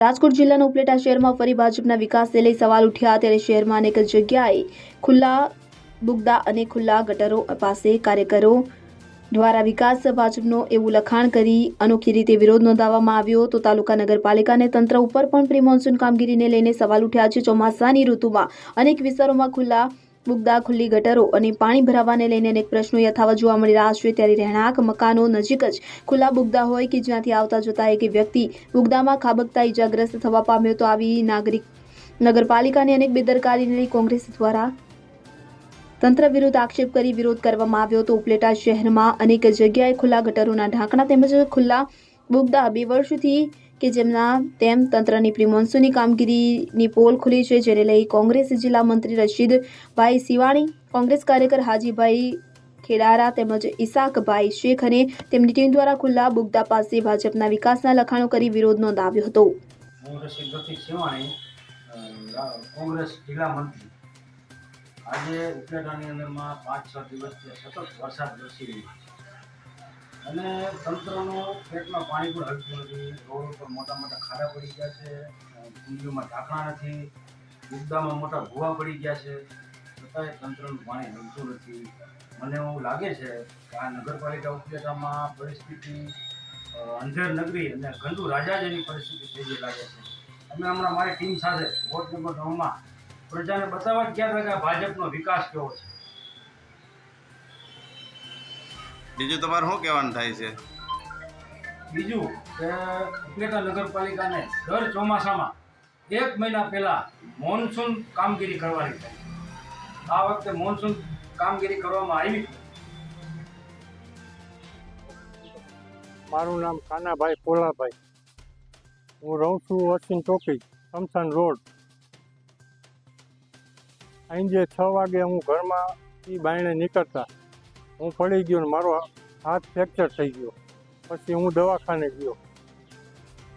રાજકોટ જિલ્લાના ઉપલેટા શહેરમાં ફરી ભાજપના વિકાસને લઈ સવાલ ઉઠ્યા ત્યારે શહેરમાં અનેક જગ્યાએ ખુલ્લા બુગદા અને ખુલ્લા ગટરો પાસે કાર્યકરો દ્વારા વિકાસ ભાજપનો એવું લખાણ કરી અનોખી રીતે વિરોધ નોંધાવવામાં આવ્યો તો તાલુકા નગરપાલિકાને તંત્ર ઉપર પણ પ્રી મોન્સૂન કામગીરીને લઈને સવાલ ઉઠ્યા છે. ચોમાસાની ઋતુમાં અનેક વિસ્તારોમાં ખુલ્લા બુગદા ખુલ્લી ગટરો અને પાણી ભરાવાને લઈને અનેક પ્રશ્નો યથાવત જોવા મળી રહ્યા છે. ત્યારે રહેણાંક મકાનો નજીક જ ખુલ્લા બુગદા હોય કે જ્યાંથી આવતા જતા એક વ્યક્તિ બુગદામાં ખાબકતા ઇજાગ્રસ્ત થવા પામ્યો તો આવી નાગરિક નગરપાલિકાની અનેક બેદરકારીને કોંગ્રેસ દ્વારા તંત્ર વિરુદ્ધ આક્ષેપ કરી વિરોધ કરવામાં આવ્યો તો ઉપલેટા શહેરમાં અનેક જગ્યાએ ખુલ્લા ગટરોના ઢાંકણા તેમજ ખુલ્લા બુગદા બે વર્ષથી કે જેમના તેમ તંત્રની પ્રિમોન્સુની કામગીરીની પોલ ખુલી છે, જેને લઈ કોંગ્રેસ જિલ્લા મંત્રી રશીદભાઈ સિવાણી, કોંગ્રેસ કાર્યકર હાજીભાઈ ખેડારા તેમજ ઇસાકભાઈ શેખ અને તેમની ટીમ દ્વારા ખુલ્લા બુગદા પાસે ભાજપના વિકાસના લખાણો કરી વિરોધ નોંધાવ્યો હતો. કોંગ્રેસ જિલ્લા મંત્રી. આજે ઉપલેટાની અંદરમાં પાંચ છ દિવસથી સતત વરસાદ વરસી રહ્યો છે. અને તંત્રનું પેટમાં પાણી પણ હલતું નથી. રોડ ઉપર મોટા મોટા ખાડા પડી ગયા છે. કુંડીઓમાં ઢાંકણા નથી. મુદ્દામાં મોટા ભૂવા પડી ગયા છે. છતાંય તંત્રનું પાણી હલતું નથી. મને એવું લાગે છે કે આ નગરપાલિકા ઉપલેટામાં પરિસ્થિતિ અંધેર નગરી અને ગંદુ રાજા જેવી પરિસ્થિતિ થઈ ગઈ લાગે છે. અમે હમણાં મારી ટીમ સાથે વોર્ડ નંબર નવમાં પ્રજાને બતાવવા ગયા હતા કે ભાજપનો વિકાસ કેવો છે. બીજું તમારે શું કહેવાનું થાય છે? બીજું કે ઉપલેટા નગરપાલિકાને દર ચોમાસામાં એક મહિના પહેલા મોન્સૂન કામગીરી કરવાની છે આ વખતે મોન્સૂન કામગીરી કરવામાં આવી. મારું નામ કાનાભાઈ પોલાભાઈ. હું રહું છું અશ્વિન ચોકી સમસાન રોડ. અહીં જે છ વાગે હું ઘરમાં એ બાયણે નીકળતા. હું પડી ગયો ને મારો હાથ ફ્રેક્ચર થઈ ગયો. પછી હું દવાખાને ગયો.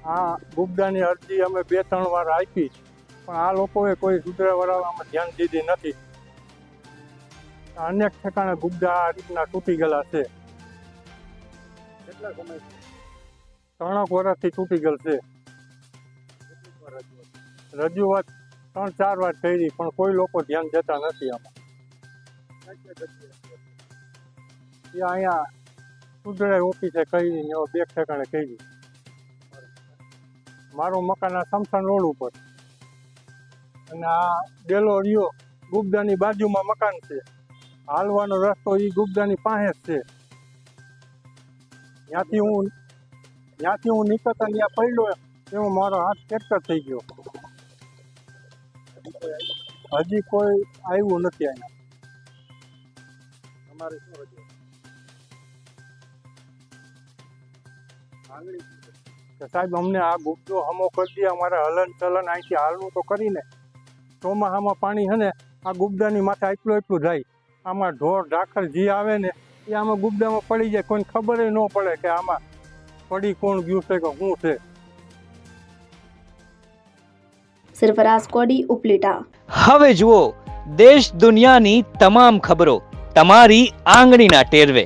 આ ગુપ્દાની અરજી અમે બે ત્રણ વાર આપી પણ આ લોકોએ કોઈ સુધારાવાળામાં ધ્યાન દીધી નથી. અનેક ઠેકાણે ગુપ્દા આ રીતના તૂટી ગયેલા છે. કેટલા સમય ત્રણેક વર્ષથી તૂટી ગયેલ છે. રજૂઆત ત્રણ ચાર વાર કરી પણ કોઈ લોકો ધ્યાન દેતા નથી આમાં. એ અહીંયા સુધરાય ઓફિસે કરી ને બે ઠેકાણે કરી. મારું મકાન આ સમસાન રોડ ઉપર. અને આ ડેલો રહ્યો ગુપ્દાની બાજુમાં મકાન છે. હાલવાનો રસ્તો એ ગુપ્દાની પાસે જ છે. ત્યાંથી હું ત્યાંથી હું નીકળતા ત્યાં પડ્યો એવો મારો હાથ ફ્રેક્ચર થઈ ગયો. હજી કોઈ આવ્યું નથી અહીંયા. તમારે શું રજૂઆત? કે સાહેબ અમને આ ગુપ્તો હમો કરી દે અમારે હલન ચલન અહીંથી હાલવું તો કરીને. ચોમાસામાં પાણી છે ને આ ગુબડાની માથે એટલું એટલું જાય. આમાં ઢોર ઢાખર જે આવે ને એ આમાં ગુબ્દામાં પડી જાય. કોઈને ખબર ન પડે કે આમાં પડી કોણ ગયું છે કે શું છે. સરફરાઝ કોડી ઉપલેટા. હવે જુઓ દેશ દુનિયાની તમામ ખબરો તમારી આંગળીના ટેરવે.